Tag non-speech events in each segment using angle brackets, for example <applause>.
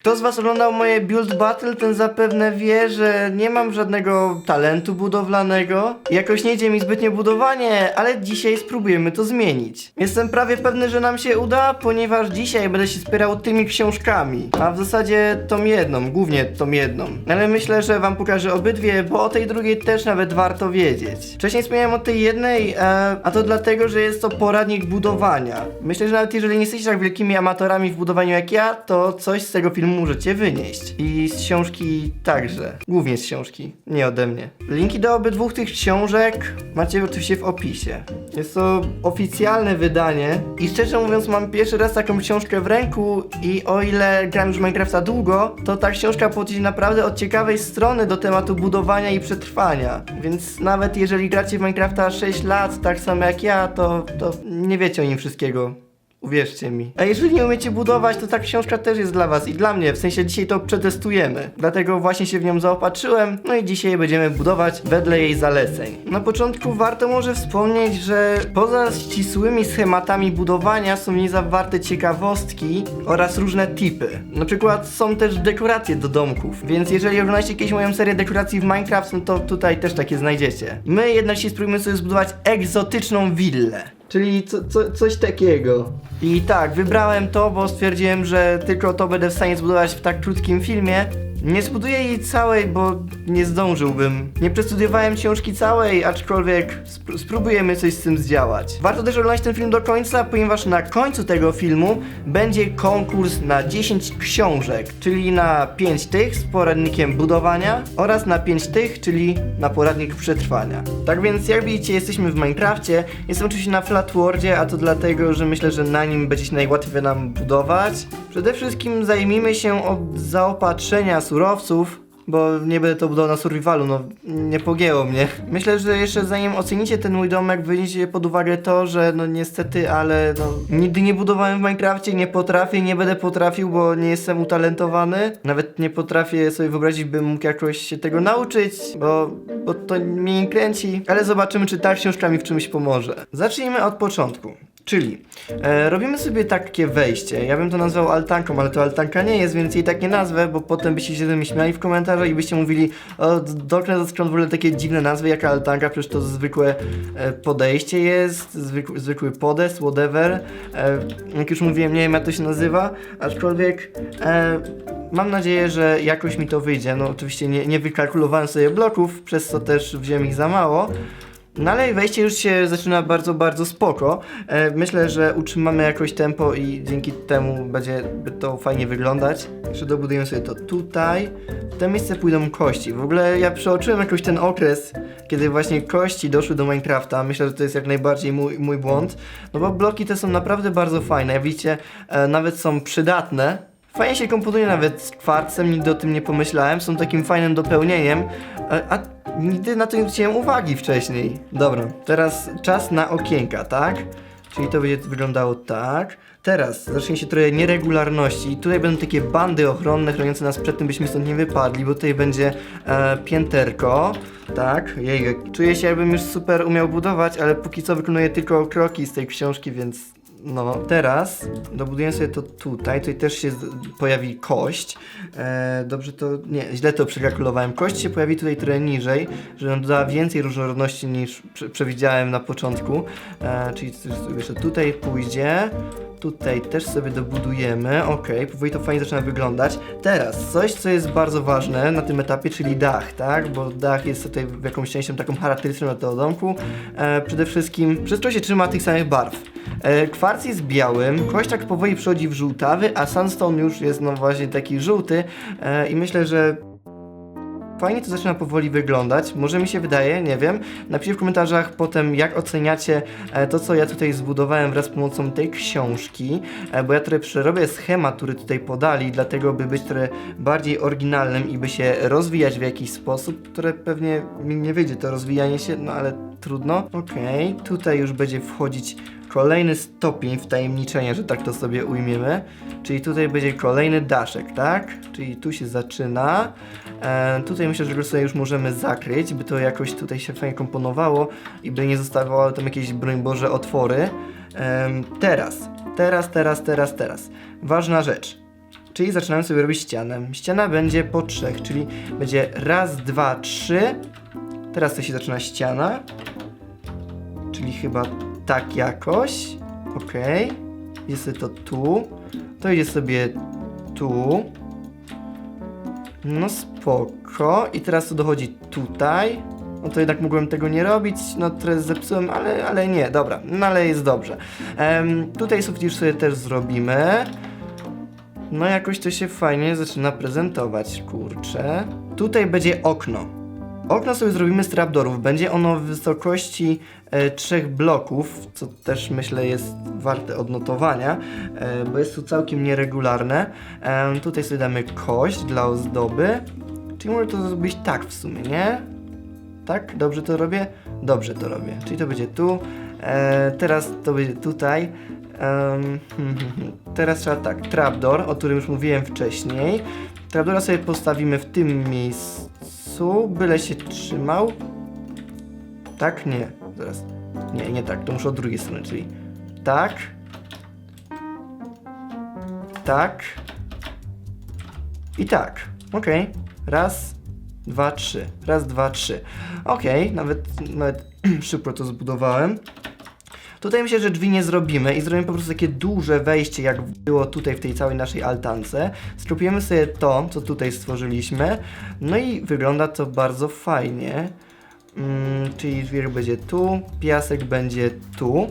Kto z was oglądał moje Build Battle, ten zapewne wie, że nie mam żadnego talentu budowlanego. Jakoś nie idzie mi zbytnio budowanie, ale dzisiaj spróbujemy to zmienić. Jestem prawie pewny, że nam się uda, ponieważ dzisiaj będę się wspierał tymi książkami. A w zasadzie tą jedną, głównie tą jedną. Ale myślę, że wam pokażę obydwie, bo o tej drugiej też nawet warto wiedzieć. Wcześniej wspomniałem o tej jednej, e, a to dlatego, że jest to poradnik budowania. Myślę, że nawet jeżeli nie jesteście tak wielkimi amatorami w budowaniu jak ja, to coś z tego filmu możecie wynieść. I z książki także. Głównie z książki, nie ode mnie. Linki do obydwu tych książek macie oczywiście w opisie. Jest to oficjalne wydanie i szczerze mówiąc mam pierwszy raz taką książkę w ręku i o ile gram już Minecrafta długo, to ta książka podchodzi naprawdę od ciekawej strony do tematu budowania i przetrwania. Więc nawet jeżeli gracie w Minecrafta 6 lat, tak samo jak ja, to, to nie wiecie o nim wszystkiego. Uwierzcie mi. A jeżeli nie umiecie budować, to ta książka też jest dla was i dla mnie. W sensie dzisiaj to przetestujemy. Dlatego właśnie się w nią zaopatrzyłem. No i dzisiaj będziemy budować wedle jej zaleceń. Na początku warto może wspomnieć, że poza ścisłymi schematami budowania są w niej zawarte ciekawostki oraz różne tipy. Na przykład są też dekoracje do domków. Więc jeżeli oglądacie jakieś moją serię dekoracji w Minecraft, no to tutaj też takie znajdziecie. My jednak dzisiaj spróbujemy sobie zbudować egzotyczną willę. Czyli co, co, coś takiego. I tak, wybrałem to, bo stwierdziłem, że tylko to będę w stanie zbudować w tak krótkim filmie. Nie zbuduję jej całej, bo nie zdążyłbym. Nie przestudiowałem książki całej, aczkolwiek spró- spróbujemy coś z tym zdziałać. Warto też oglądać ten film do końca, ponieważ na końcu tego filmu będzie konkurs na 10 książek, czyli na 5 tych z poradnikiem budowania oraz na 5 tych, czyli na poradnik przetrwania. Tak więc jak widzicie jesteśmy w Minecrafcie, jestem oczywiście na Flatwordzie, a to dlatego, że myślę, że na nim będzie się najłatwiej nam budować. Przede wszystkim zajmijmy się od zaopatrzenia surowców, bo nie będę to budował na survivalu, no nie pogięło mnie. Myślę, że jeszcze zanim ocenicie ten mój domek, weźmiecie pod uwagę to, że no niestety, ale no nigdy nie budowałem w Minecrafcie, nie potrafię, nie będę potrafił, bo nie jestem utalentowany. Nawet nie potrafię sobie wyobrazić, bym mógł jakoś się tego nauczyć, bo, bo to mnie nie kręci. Ale zobaczymy, czy ta książka mi w czymś pomoże. Zacznijmy od początku. Czyli e, robimy sobie takie wejście. Ja bym to nazwał altanką, ale to altanka nie jest, więc jej tak nie nazwę, bo potem byście się ze mnie śmiali w komentarzach i byście mówili o, Doknes, skąd w ogóle takie dziwne nazwy, jaka altanka, przecież to zwykłe e, podejście jest, zwykły, zwykły podest, whatever. E, jak już mówiłem, nie wiem jak to się nazywa, aczkolwiek e, mam nadzieję, że jakoś mi to wyjdzie. No oczywiście nie, nie wykalkulowałem sobie bloków, przez co też wziąłem ich za mało. No ale wejście już się zaczyna bardzo, bardzo spoko. E, myślę, że utrzymamy jakoś tempo i dzięki temu będzie to fajnie wyglądać. Jeszcze dobudujemy sobie to tutaj. W to miejsce pójdą kości. W ogóle ja przeoczyłem jakoś ten okres, kiedy właśnie kości doszły do Minecrafta. Myślę, że to jest jak najbardziej mój, mój błąd. No bo bloki te są naprawdę bardzo fajne. Jak widzicie, e, nawet są przydatne. Fajnie się komponuje nawet z kwarcem, nigdy o tym nie pomyślałem. Są takim fajnym dopełnieniem. E, A nigdy na to nie zwróciłem uwagi wcześniej. Dobra, teraz czas na okienka, tak? Czyli to będzie wyglądało tak. Teraz zacznie się trochę nieregularności. Tutaj będą takie bandy ochronne chroniące nas przed tym, byśmy stąd nie wypadli, bo tutaj będzie e, pięterko. Tak, jej, czuję się jakbym już super umiał budować, ale póki co wykonuję tylko kroki z tej książki, więc no, teraz dobuduję sobie to tutaj. Tutaj też się pojawi kość. E, dobrze to. Nie, źle to przekalkulowałem. Kość się pojawi tutaj trochę niżej, nam dodała więcej różnorodności niż prze, przewidziałem na początku. E, czyli jeszcze tutaj pójdzie. Tutaj też sobie dobudujemy. Ok, powoli to fajnie zaczyna wyglądać. Teraz coś, co jest bardzo ważne na tym etapie, czyli dach, tak? Bo dach jest tutaj jakąś częścią taką charakterystyczną dla tego domku. E, przede wszystkim wszystko się trzyma tych samych barw. E, kwarc jest białym, kość tak powoli przechodzi w żółtawy, a sandstone już jest no właśnie taki żółty e, i myślę, że Fajnie to zaczyna powoli wyglądać, może mi się wydaje, nie wiem. Napiszcie w komentarzach potem, jak oceniacie e, to, co ja tutaj zbudowałem wraz z pomocą tej książki, bo ja trochę przerobię schemat, który tutaj podali, dlatego by być trochę bardziej oryginalnym i by się rozwijać w jakiś sposób, które pewnie mi nie wyjdzie to rozwijanie się, no ale trudno. Okej, tutaj już będzie wchodzić kolejny stopień wtajemniczenia, że tak to sobie ujmiemy. Czyli tutaj będzie kolejny daszek, tak? Czyli tu się zaczyna. E, tutaj myślę, że go sobie już możemy zakryć, by to jakoś tutaj się fajnie komponowało i by nie zostawały tam jakieś, broń Boże, otwory. Em, teraz, teraz, teraz, teraz, teraz. Ważna rzecz. Czyli zaczynamy sobie robić ścianę. Ściana będzie po trzech, czyli będzie raz, dwa, trzy. Teraz to się zaczyna ściana. Czyli chyba tak jakoś. Okej. Jest to tu. To idzie sobie tu. No spoko. I teraz to dochodzi tutaj. No to jednak mogłem tego nie robić, no trochę zepsułem, ale, ale nie, dobra, no ale jest dobrze. Em, tutaj już sobie też zrobimy. No jakoś to się fajnie zaczyna prezentować, kurczę. Tutaj będzie okno. Okno sobie zrobimy z trapdorów. Będzie ono w wysokości trzech bloków, co też myślę jest warte odnotowania, e, bo jest tu całkiem nieregularne. E, tutaj sobie damy kość dla ozdoby. Czyli może to zrobić tak w sumie, nie? Tak? Dobrze to robię? Dobrze to robię. Czyli to będzie tu. E, teraz to będzie tutaj. <laughs> Teraz trzeba tak, trapdoor, o którym już mówiłem wcześniej. Trapdoora sobie postawimy w tym miejscu, byle się trzymał. Tak? Nie. Zaraz. Nie, nie tak. To muszę od drugiej strony, czyli tak. Tak. I tak. Okej. Raz, dwa, trzy. Raz, dwa, trzy. Okej, nawet, nawet <clears throat> szybko to zbudowałem. Tutaj myślę, że drzwi nie zrobimy i zrobimy po prostu takie duże wejście, jak było tutaj w tej całej naszej altance. Skopujemy sobie to, co tutaj stworzyliśmy. No i wygląda to bardzo fajnie. Mm, czyli dźwięk będzie tu, piasek będzie tu.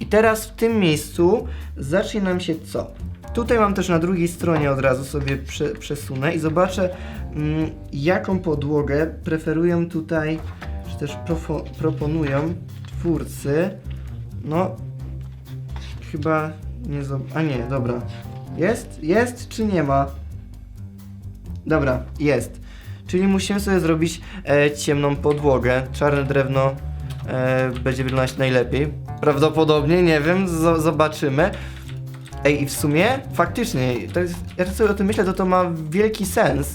I teraz w tym miejscu zacznie nam się co? Tutaj mam też na drugiej stronie od razu sobie prze, przesunę i zobaczę mm, jaką podłogę preferują tutaj, czy też profo, proponują twórcy. No, chyba nie. A nie, dobra. Jest? Jest czy nie ma? Dobra, jest. Czyli musimy sobie zrobić e, ciemną podłogę. Czarne drewno e, będzie wyglądać najlepiej. Prawdopodobnie, nie wiem, z- zobaczymy. Ej, i w sumie faktycznie, to jest, ja tak sobie o tym myślę, to to ma wielki sens,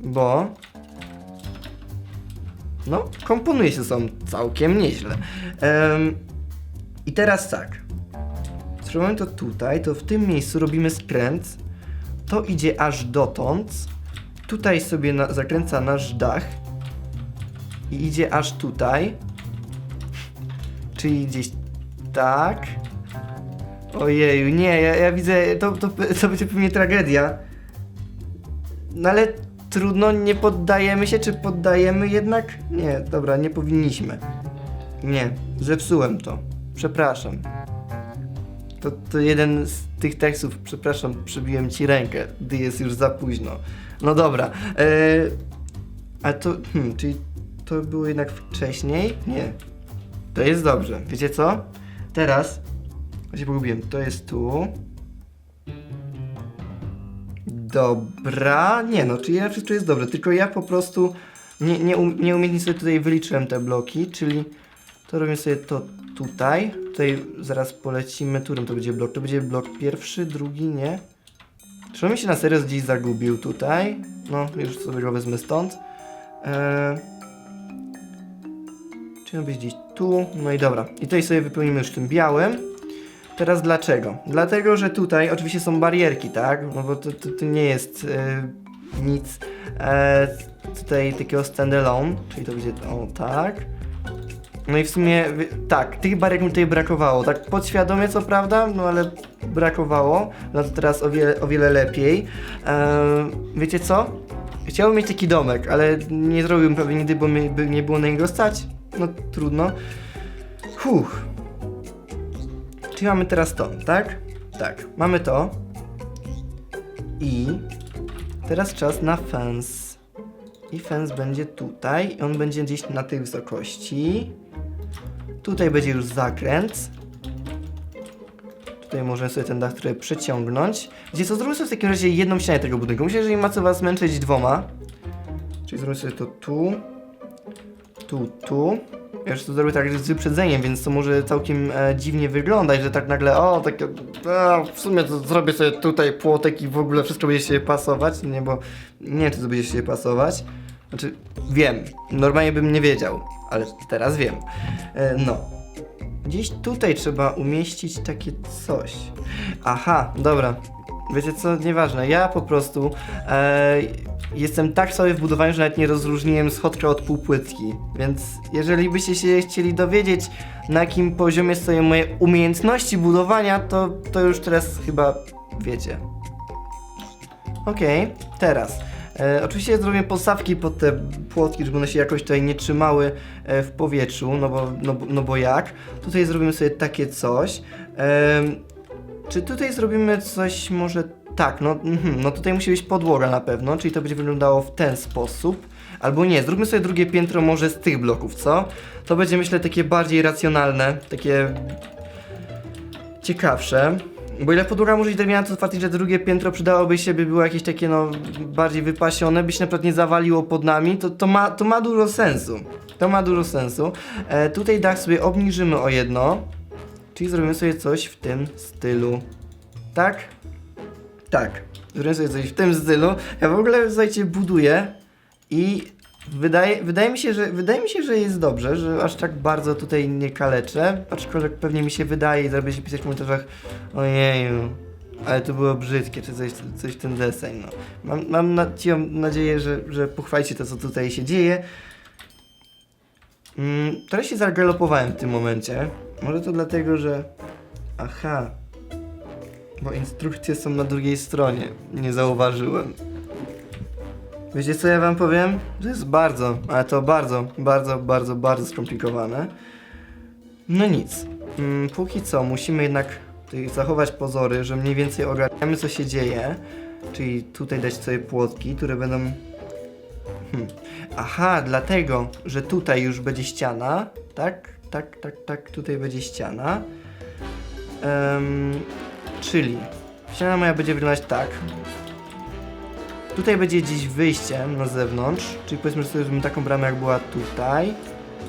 bo no, komponuje się są całkiem nieźle. I teraz tak. Zrobimy to tutaj, to w tym miejscu robimy skręt. To idzie aż dotąd. Tutaj sobie na, zakręca nasz dach. I idzie aż tutaj. Czyli gdzieś tak. Ojeju, nie, ja, ja widzę, to, to, to będzie pewnie tragedia. No ale trudno, nie poddajemy się, czy poddajemy jednak? Nie, dobra, nie powinniśmy. Nie, zepsułem to. Przepraszam. To, to jeden z tych tekstów, przepraszam, przybiłem ci rękę, gdy jest już za późno. No dobra. E, a to, hmm, czyli to było jednak wcześniej? Nie. To jest dobrze. Wiecie co? Teraz, ja się pogubiłem, to jest tu. Dobra, nie no, czyli ja wszystko jest dobrze, tylko ja po prostu nie, nie, um, nieumiejętnie sobie tutaj wyliczyłem te bloki, czyli to robimy sobie to tutaj. Tutaj zaraz polecimy, którym to będzie blok? To będzie blok pierwszy, drugi, nie? Czy on się na serio gdzieś zagubił tutaj? No, już sobie go wezmę stąd. Eee... Czy on być gdzieś tu? No i dobra. I tutaj sobie wypełnimy już tym białym. Teraz dlaczego? Dlatego, że tutaj oczywiście są barierki, tak? No bo to, to, to nie jest e, nic e, tutaj takiego standalone, czyli to będzie o tak. No i w sumie tak, tych bariek mi tutaj brakowało, tak podświadomie co prawda, no ale brakowało, no to teraz o wiele, o wiele lepiej. E, wiecie co? Chciałbym mieć taki domek, ale nie zrobiłbym pewnie nigdy, bo mi by nie było na niego stać. No trudno. Huch. Czyli mamy teraz to, tak? Tak, mamy to. I teraz czas na fence. I fence będzie tutaj. I on będzie gdzieś na tej wysokości. Tutaj będzie już zakręt. Tutaj możemy sobie ten dach trochę przeciągnąć. Gdzie co, zrobimy sobie w takim razie jedną ścianę tego budynku. Myślę, że nie ma co was męczyć dwoma. Czyli zrobimy sobie to tu. Tu, tu. Ja już to zrobię tak z wyprzedzeniem, więc to może całkiem e, dziwnie wyglądać, że tak nagle, o, takie, w sumie to zrobię sobie tutaj płotek i w ogóle wszystko będzie się pasować, nie, bo nie wiem, czy to będzie się pasować. Znaczy, wiem, normalnie bym nie wiedział, ale teraz wiem. E, no. Gdzieś tutaj trzeba umieścić takie coś. Aha, dobra. wiecie co, nieważne, ja po prostu e, jestem tak sobie w budowaniu, że nawet nie rozróżniłem schodka od półpłytki, więc jeżeli byście się chcieli dowiedzieć, na jakim poziomie stoją moje umiejętności budowania, to, to już teraz chyba wiecie. Okej, teraz. E, oczywiście zrobię postawki pod te płotki, żeby one się jakoś tutaj nie trzymały e, w powietrzu, no bo, no, bo- no bo jak? Tutaj zrobimy sobie takie coś. Czy tutaj zrobimy coś może tak, no, mhm, no tutaj musi być podłoga na pewno, czyli to będzie wyglądało w ten sposób. Albo nie, zróbmy sobie drugie piętro może z tych bloków, co? To będzie myślę takie bardziej racjonalne, takie ciekawsze. Bo ile podłoga może być drewniana, to faktycznie, że drugie piętro przydałoby się, by było jakieś takie no bardziej wypasione, by się na przykład nie zawaliło pod nami, to, to, ma, to ma dużo sensu. To ma dużo sensu. E, tutaj dach sobie obniżymy o jedno, czyli zrobimy sobie coś w tym stylu. Tak? Tak. Zrobimy sobie coś w tym stylu. Ja w ogóle, słuchajcie, buduję i wydaje, wydaje, mi się, że, wydaje mi się, że jest dobrze, że aż tak bardzo tutaj nie kaleczę, aczkolwiek pewnie mi się wydaje i zrobię się pisać w komentarzach ojeju, ale to było brzydkie, czy coś, coś ten deseń, no. Mam, mam na, ci- nadzieję, że, że pochwalicie to, co tutaj się dzieje. Mm, trochę się zagalopowałem w tym momencie. Może to dlatego, że... Aha. Bo instrukcje są na drugiej stronie. Nie zauważyłem. Wiecie co ja wam powiem? To jest bardzo, ale to bardzo, bardzo, bardzo, bardzo skomplikowane. No nic. Mm, póki co musimy jednak zachować pozory, że mniej więcej ogarniamy co się dzieje. Czyli tutaj dać sobie płotki, które będą... Hmm. Aha, dlatego, że tutaj już będzie ściana. Tak, tak, tak, tak, tutaj będzie ściana. Czyli ściana moja będzie wyglądać tak. Tutaj będzie gdzieś wyjście na zewnątrz, czyli powiedzmy, że sobie taką bramę jak była tutaj.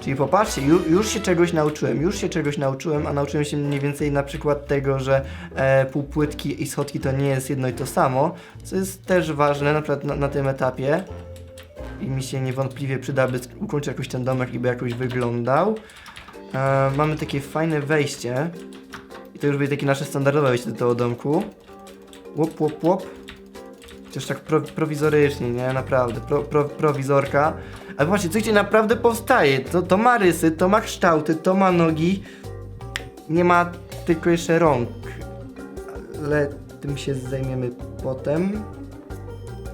Czyli popatrzcie, ju, już się czegoś nauczyłem, już się czegoś nauczyłem, a nauczyłem się mniej więcej na przykład tego, że e, półpłytki i schodki to nie jest jedno i to samo, co jest też ważne na przykład na, na tym etapie i mi się niewątpliwie przyda, by ukończyć jakoś ten domek i by jakoś wyglądał. E, mamy takie fajne wejście i to już będzie takie nasze standardowe wejście do tego domku. Łop, łop, łop. Chociaż tak pro, prowizorycznie, nie? Naprawdę, pro, pro, prowizorka. Ale właśnie, coś naprawdę powstaje. To, to ma rysy, to ma kształty, to ma nogi. Nie ma tylko jeszcze rąk. Ale tym się zajmiemy potem.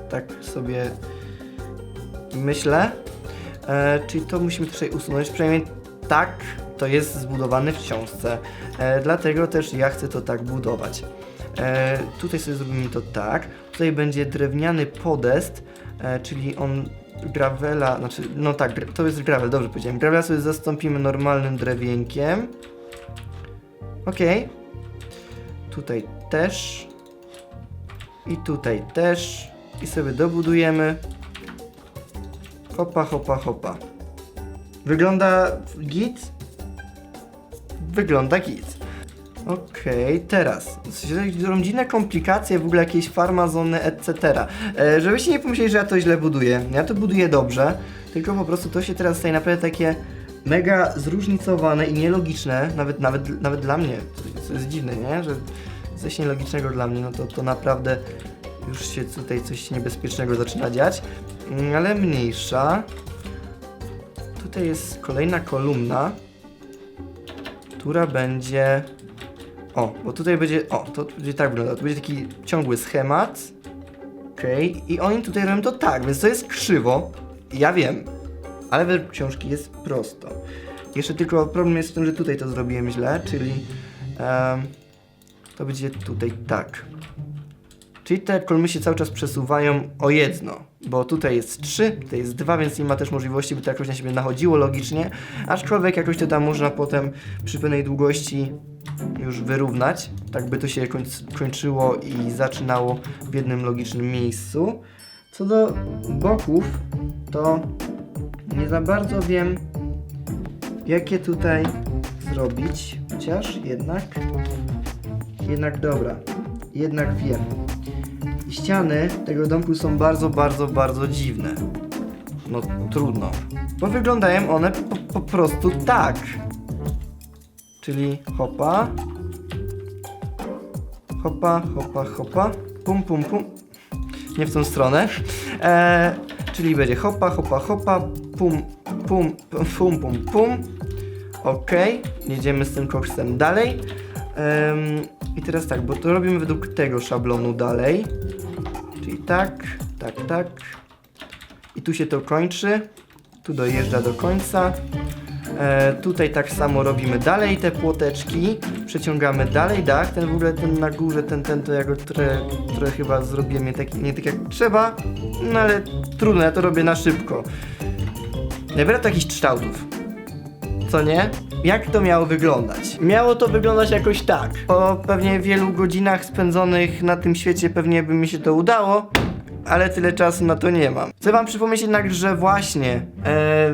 Tak sobie myślę. E, czyli to musimy tutaj usunąć. Przynajmniej tak to jest zbudowane w książce. E, dlatego też ja chcę to tak budować. E, tutaj sobie zrobimy to tak. Tutaj będzie drewniany podest, e, czyli on gravela, znaczy, no tak, to jest gravel, dobrze powiedziałem. Gravela sobie zastąpimy normalnym drewienkiem. Okej. Tutaj też. I tutaj też. I sobie dobudujemy. Hopa, hopa, hopa. Wygląda git? Wygląda git. Okej, teraz. Rodzinne komplikacje, w ogóle jakieś farmazony, etc. E, żebyście nie pomyśleli, że ja to źle buduję. Ja to buduję dobrze, tylko po prostu to się teraz staje naprawdę takie mega zróżnicowane i nielogiczne, nawet, nawet, nawet dla mnie, co, co jest dziwne, nie? Że coś nielogicznego dla mnie, no to, to naprawdę już się tutaj coś niebezpiecznego zaczyna dziać. Mm, Ale mniejsza. Tutaj jest kolejna kolumna, która będzie o, bo tutaj będzie. O, to będzie tak wyglądało. To będzie taki ciągły schemat. Okej. I oni tutaj robią to tak, więc to jest krzywo. Ja wiem. Ale według książki jest prosto. Jeszcze tylko problem jest w tym, że tutaj to zrobiłem źle, czyli. em, to będzie tutaj tak. Czyli te kolumny się cały czas przesuwają o jedno, bo tutaj jest 3, tutaj jest 2, więc nie ma też możliwości, by to jakoś na siebie nachodziło logicznie, aczkolwiek jakoś to tam można potem przy pewnej długości już wyrównać, tak by to się koń, kończyło i zaczynało w jednym logicznym miejscu. Co do boków, to nie za bardzo wiem, jakie tutaj zrobić, chociaż jednak, jednak dobra, jednak wiem. Ściany tego domku są bardzo, bardzo, bardzo dziwne. No trudno. Bo wyglądają one po, po prostu tak. Czyli hopa. Hopa, hopa, hopa. pum, pum, pum. Nie w tą stronę. E, czyli będzie hopa, hopa, hopa, pum, pum, pum, pum, pum. Okej, jedziemy z tym koksem dalej. I teraz tak, bo to robimy według tego szablonu dalej. Czyli tak, tak, tak. I tu się to kończy. Tu dojeżdża do końca. E, tutaj tak samo robimy dalej te płoteczki. Przeciągamy dalej dach. Ten w ogóle ten na górze, ten, ten to ja go trochę, chyba zrobiłem nie tak, nie tak jak trzeba. No ale trudno, ja to robię na szybko. Będę takich kształtów. Co nie? Jak to miało wyglądać? Miało to wyglądać jakoś tak. Po pewnie wielu godzinach spędzonych na tym świecie pewnie by mi się to udało, ale tyle czasu na to nie mam. Chcę wam przypomnieć jednak, że właśnie e,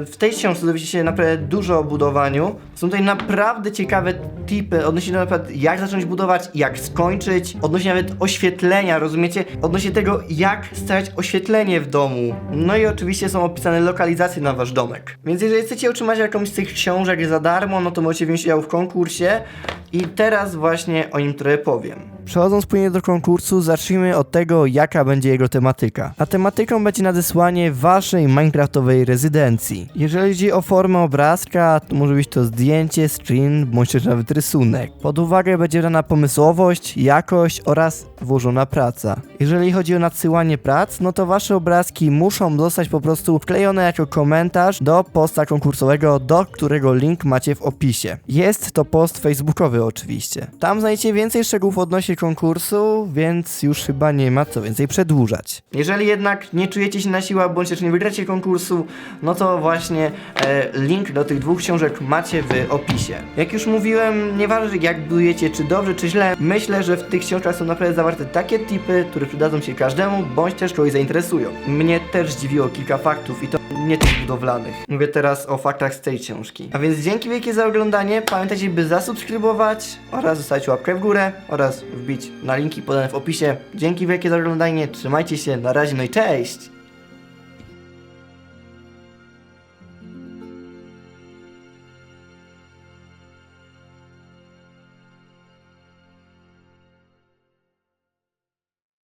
w tej książce dowiecie się naprawdę dużo o budowaniu. Są tutaj naprawdę ciekawe tipy odnośnie do na przykład jak zacząć budować, jak skończyć, odnośnie nawet oświetlenia, rozumiecie? Odnośnie tego jak stawiać oświetlenie w domu. No i oczywiście są opisane lokalizacje na wasz domek. Więc jeżeli chcecie otrzymać jakąś z tych książek za darmo, no to możecie wziąć udział w konkursie i teraz właśnie o nim trochę powiem. Przechodząc płynnie do konkursu, zacznijmy od tego, jaka będzie jego tematyka. A tematyką będzie nadesłanie waszej minecraftowej rezydencji. Jeżeli chodzi o formę obrazka, to może być to zdjęcie, screen, bądź też nawet rysunek. Pod uwagę będzie brana pomysłowość, jakość oraz włożona praca. Jeżeli chodzi o nadsyłanie prac, no to wasze obrazki muszą zostać po prostu wklejone jako komentarz do posta konkursowego, do którego link macie w opisie. Jest to post facebookowy oczywiście. Tam znajdziecie więcej szczegółów odnośnie konkursu, więc już chyba nie ma co więcej przedłużać. Jeżeli jednak nie czujecie się na siłę, bądź też nie wygracie konkursu, no to właśnie e, link do tych dwóch książek macie w opisie. Jak już mówiłem, nieważne jak budujecie, czy dobrze, czy źle, myślę, że w tych książkach są naprawdę zawarte takie tipy, które przydadzą się każdemu, bądź też kogoś zainteresują. Mnie też zdziwiło kilka faktów i to nie tych budowlanych. Mówię teraz o faktach z tej książki. A więc dzięki wielkie za oglądanie. Pamiętajcie, by zasubskrybować oraz zostawić łapkę w górę oraz wbić na linki podane w opisie. Dzięki wielkie za oglądanie. Trzymajcie się. Na razie, no i cześć!